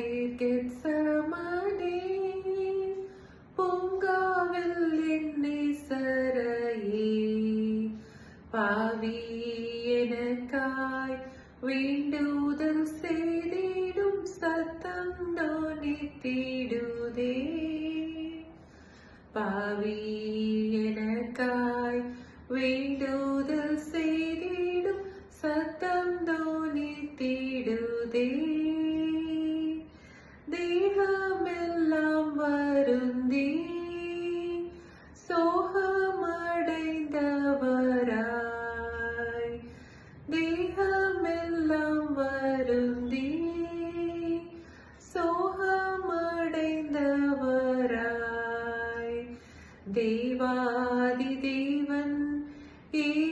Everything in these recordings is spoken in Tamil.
கெத்சமனே பூங்காவில் என்னை சரையே. பாவி எனக்காய் வேண்டுதல் செய்திடும் சத்தம் தோணி தீடுதே. பாவி எனக்காய் வேண்டுதல் தேகமெல்லாம் வருந்தி சோகமடைந்தவராய். தேகமெல்லாம் வருந்தி சோகமடைந்தவராய். தேவாதி தேவன் ஏ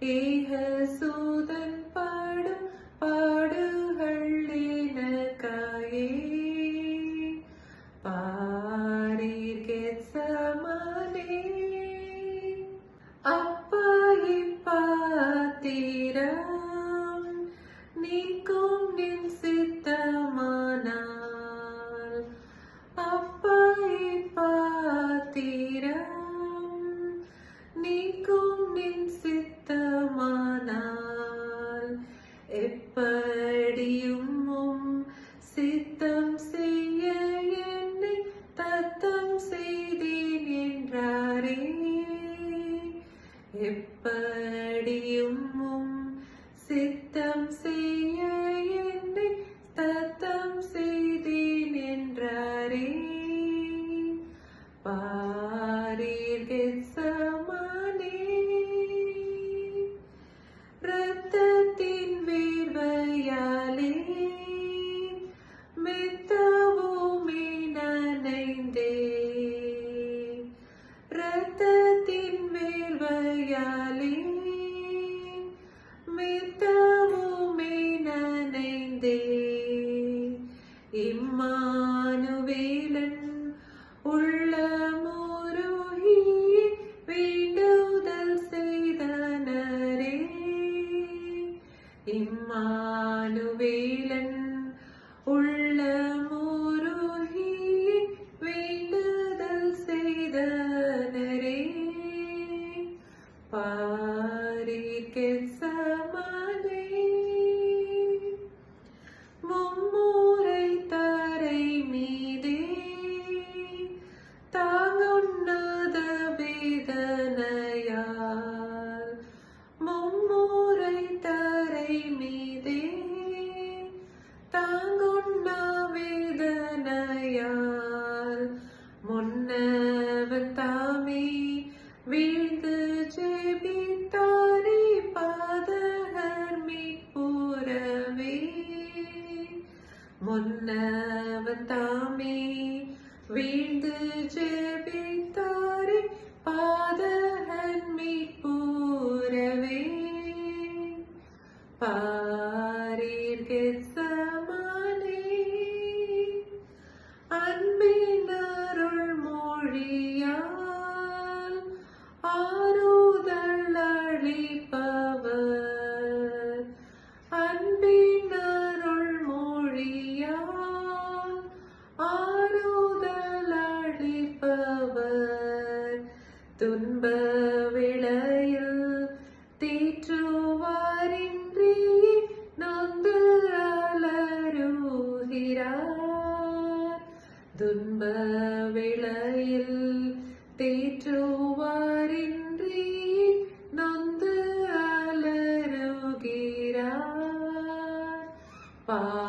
ஏக சூதன் பாடும் பாடுகள் எனக்காயே பாரீர் கெத்சமனே அப்பாயி படியும் சித்தம் செய்ய என்னை தத்தம் செய்தேன் என்றாரே. எப்படியும் முன்னவன் தாமே. வீழ்ந்து ஜெபித்தாரே பாதகன் மீட்புறவே பா துன்ப விளையில் தீற்றுவாரின்றி நொந்து அலருகிறார். துன்ப விளையில் தீற்றுவாரின்றி நொந்து அலருகிறார். பா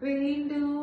பாவி எனக்காய் வேண்டுதல்